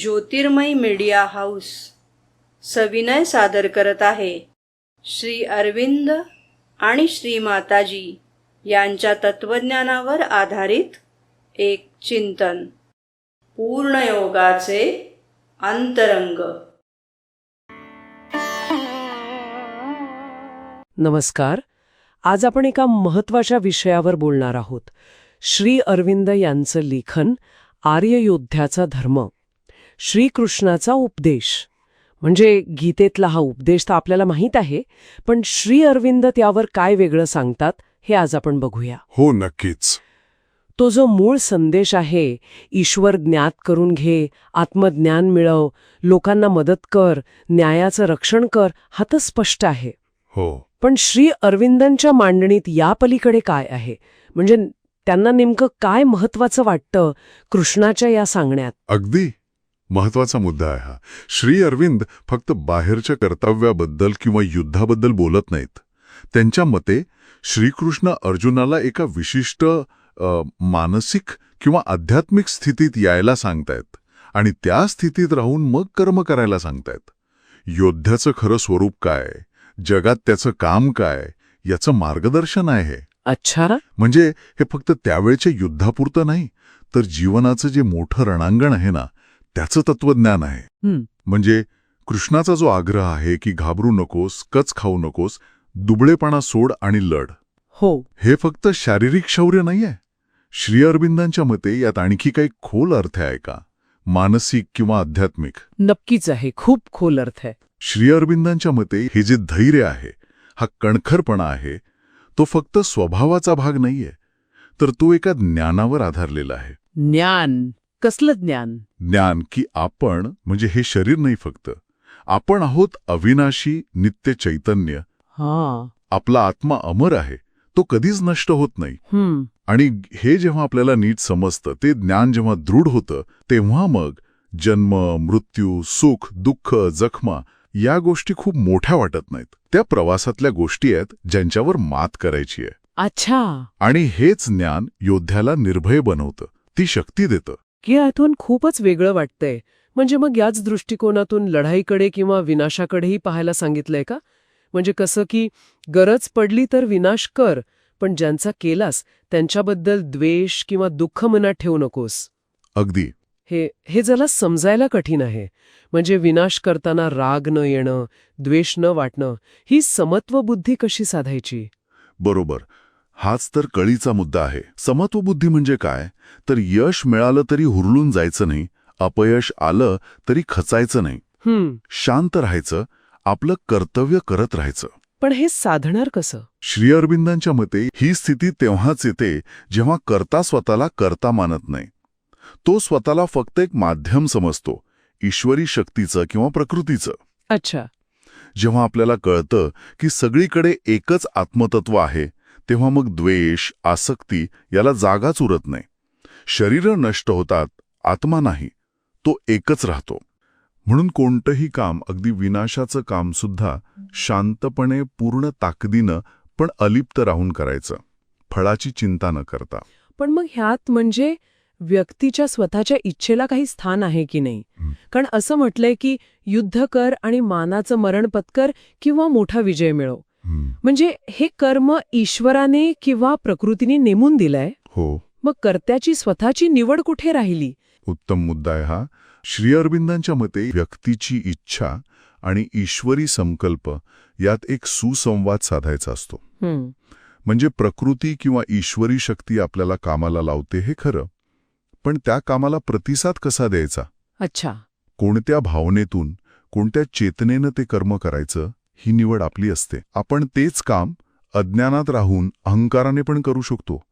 ज्योतिर्मय media house सविनय सादर करत आहे. श्री अरविंद आणि श्री माताजी यांच्या तत्वज्ञानावर आधारित एक चिंतन. पूर्णयोगाचे अंतरंग. नमस्कार. आज आपण एका महत्त्वाच्या विषयावर बोलणार आहोत. श्री अरविंद यांचं लेखन आर्ययोद्ध्याचा धर्म. श्रीकृष्णाचा उपदेश. म्हणजे गीतेतला हा उपदेश तर आपल्याला माहीत आहे पण श्री अरविंद त्यावर काय वेगळं सांगतात हे आज आपण बघूया. हो नक्कीच. तो जो मूळ संदेश आहे ईश्वर ज्ञात करून घे आत्मज्ञान मिळव लोकांना मदत कर न्यायाचं रक्षण कर हा तर स्पष्ट आहे. हो. पण श्री अरविंदांच्या मांडणीत या पलीकडे काय आहे? म्हणजे त्यांना नेमकं काय महत्वाचं वाटतं कृष्णाच्या या सांगण्यात? अगदी. महत्त्वाचा मुद्दा आहे हा. श्री अरविंद फक्त बाहेरच्या कर्तव्याबद्दल किंवा युद्धाबद्दल बोलत नाहीत. त्यांच्या मते श्रीकृष्ण अर्जुनाला एका विशिष्ट मानसिक किंवा आध्यात्मिक स्थितीत यायला सांगतायत आणि त्या स्थितीत राहून मग कर्म करायला सांगतायत. योद्ध्याचं खरं स्वरूप काय? जगात त्याचं काम काय? याचं मार्गदर्शन आहे हे. अच्छा. म्हणजे हे फक्त त्यावेळच्या युद्धापुरतं नाही तर जीवनाचं जे मोठं रणांगण आहे ना त्याचं तत्वज्ञान आहे. म्हणजे कृष्णाचा जो आग्रह आहे की घाबरू नकोस कच खाऊ नकोस दुबळेपणा सोड आणि लढ. हो. हे फक्त शारीरिक शौर्य नाहीये. श्री अरविंदांच्या मते यात आणखी काही खोल अर्थ आहे का? मानसिक किंवा आध्यात्मिक? नक्कीच आहे. खूप खोल अर्थ आहे. श्री अरविंदांच्या मते हे जे धैर्य आहे हा कणखरपणा आहे तो फक्त स्वभावाचा भाग नाहीये तर तो एका ज्ञानावर आधारलेला आहे. ज्ञान. कसलं ज्ञान? ज्ञान की आपण म्हणजे हे शरीर नाही फक्त. आपण आहोत अविनाशी नित्य चैतन्य. हा. आपला आत्मा अमर आहे तो कधीच नष्ट होत नाही. आणि हे जेव्हा आपल्याला नीट समजतं ते ज्ञान जेव्हा दृढ होतं तेव्हा मग जन्म मृत्यू सुख दुःख जखमा या गोष्टी खूप मोठ्या वाटत नाहीत. त्या प्रवासातल्या गोष्टी आहेत ज्यांच्यावर मात करायची आहे. अच्छा. आणि हेच ज्ञान योद्ध्याला निर्भय बनवतं. ती शक्ती देतं. की यातून खूपच वेगळं वाटतंय. म्हणजे मग याच दृष्टिकोनातून लढाईकडे किंवा विनाशाकडेही पाहायला सांगितलंय का? म्हणजे कसं की गरज पडली तर विनाश कर पण ज्यांचा केलास त्यांच्याबद्दल द्वेष किंवा दुःख मनात ठेवू नकोस. अगदी. हे हे जरा समजायला कठीण आहे. म्हणजे विनाश करताना राग न येणं द्वेष न वाटणं ही समत्व बुद्धी कशी साधायची? बरोबर. हाच तर कळीचा मुद्दा आहे. समत्वबुद्धी म्हणजे काय? तर यश मिळालं तरी हुरळून जायचं नाही अपयश आलं तरी खचायचं नाही. शांत राहायचं आपलं कर्तव्य करत राहायचं. पण हे साधणार कसं? श्री अरविंदांच्या मते ही स्थिती तेव्हाच येते जेव्हा कर्ता स्वतःला कर्ता मानत नाही. तो स्वतःला फक्त एक माध्यम समजतो ईश्वरी शक्तीचं किंवा प्रकृतीचं. अच्छा. जेव्हा आपल्याला कळतं की सगळीकडे एकच आत्मतत्व आहे तेव्हा मग द्वेष आसक्ती याला जागाच उरत नाही. शरीरं नष्ट होतात आत्मा नाही तो एकच राहतो. म्हणून कोणतंही काम अगदी विनाशाचं काम सुद्धा शांतपणे पूर्ण ताकदीनं पण अलिप्त राहून करायचं. फळाची चिंता न करता. पण मग ह्यात म्हणजे व्यक्तीच्या स्वतःच्या इच्छेला काही स्थान आहे की नाही. कारण असं म्हटलंय की युद्ध कर आणि मानाचं मरण पत्कर किंवा मोठा विजय मिळव म्हणजे हे कर्म ईश्वराने किंवा प्रकृतीने नेमून दिलंय? हो. मग कर्त्याची स्वतःची निवड कुठे राहिली? उत्तम मुद्दा आहे हा. श्री अरविंदांच्या मते व्यक्तीची इच्छा आणि ईश्वरी संकल्प यात एक सुसंवाद साधायचा असतो. म्हणजे प्रकृती किंवा ईश्वरी शक्ती आपल्याला कामाला लावते हे खरं. पण त्या कामाला प्रतिसाद कसा द्यायचा? अच्छा. कोणत्या भावनेतून कोणत्या चेतनेनं ते कर्म करायचं? ही निवड आपली असते. आपण तेच काम अज्ञानात राहून अहंकाराने पण करू शकतो.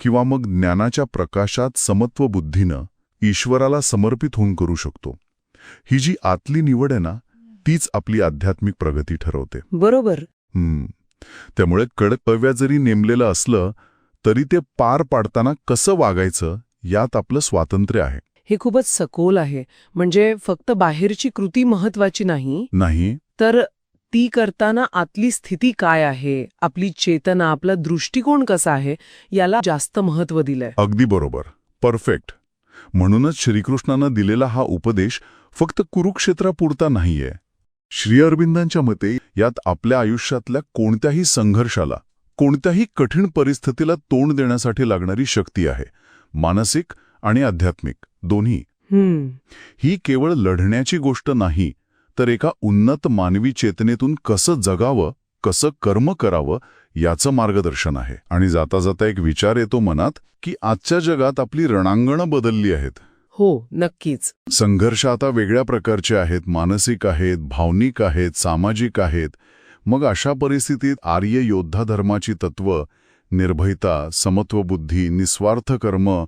किंवा मग ज्ञानाच्या प्रकाशात समत्व बुद्धीनं ईश्वराला समर्पित होऊन करू शकतो. ही जी आतली निवड आहे ना तीच आपली आध्यात्मिक प्रगती ठरवते. बरोबर. हम्म. त्यामुळे कर्तव्य जरी नेमलेलं असलं तरी ते पार पाडताना कसं वागायचं यात आपलं स्वातंत्र्य आहे. हे खूपच सखोल आहे. म्हणजे फक्त बाहेरची कृती महत्वाची नाही. नाही. तर ती करताना आतली स्थिती काय आहे? आपली चेतना आपला दृष्टिकोन कसा आहे? याला जास्त महत्त्व दिलंय. अगदी बरोबर. परफेक्ट. म्हणूनच श्रीकृष्णानं दिलेला हा उपदेश फक्त कुरुक्षेत्रापुरता नाहीये. श्री अरविंदांच्या मते यात आपल्या आयुष्यातल्या कोणत्याही संघर्षाला कोणत्याही कठीण परिस्थितीला तोंड देण्यासाठी लागणारी शक्ती आहे. मानसिक आणि आध्यात्मिक दोन्ही. हम्म. ही केवळ लढण्याची गोष्ट नाही तर एका उन्नत मानवी चेतनेतून कसं जगावं कसं कर्म करावं याचं मार्गदर्शन आहे. आणि जाता जाता एक विचार येतो मनात की आजच्या जगात आपली रणांगणं बदलली आहेत. हो नक्कीच. संघर्ष आता वेगळ्या प्रकारचे आहेत. मानसिक आहेत भावनिक आहेत सामाजिक आहेत. मग अशा परिस्थितीत आर्य योद्धा धर्माची तत्व निर्भयता समत्वबुद्धी निस्वार्थ कर्म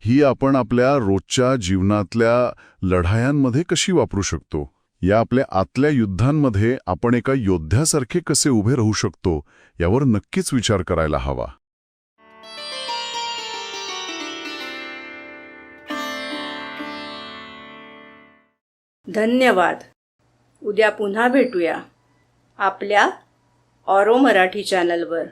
ही आपण आपल्या रोजच्या जीवनातल्या लढायांमध्ये कशी वापरू शकतो? या आपल्या आतल्या युद्धांमध्ये आपण एका योद्ध्यासारखे कसे उभे राहू शकतो यावर नक्कीच विचार करायला हवा. धन्यवाद. उद्या पुन्हा भेटूया. आपल्या ऑरो मराठी चॅनलवर.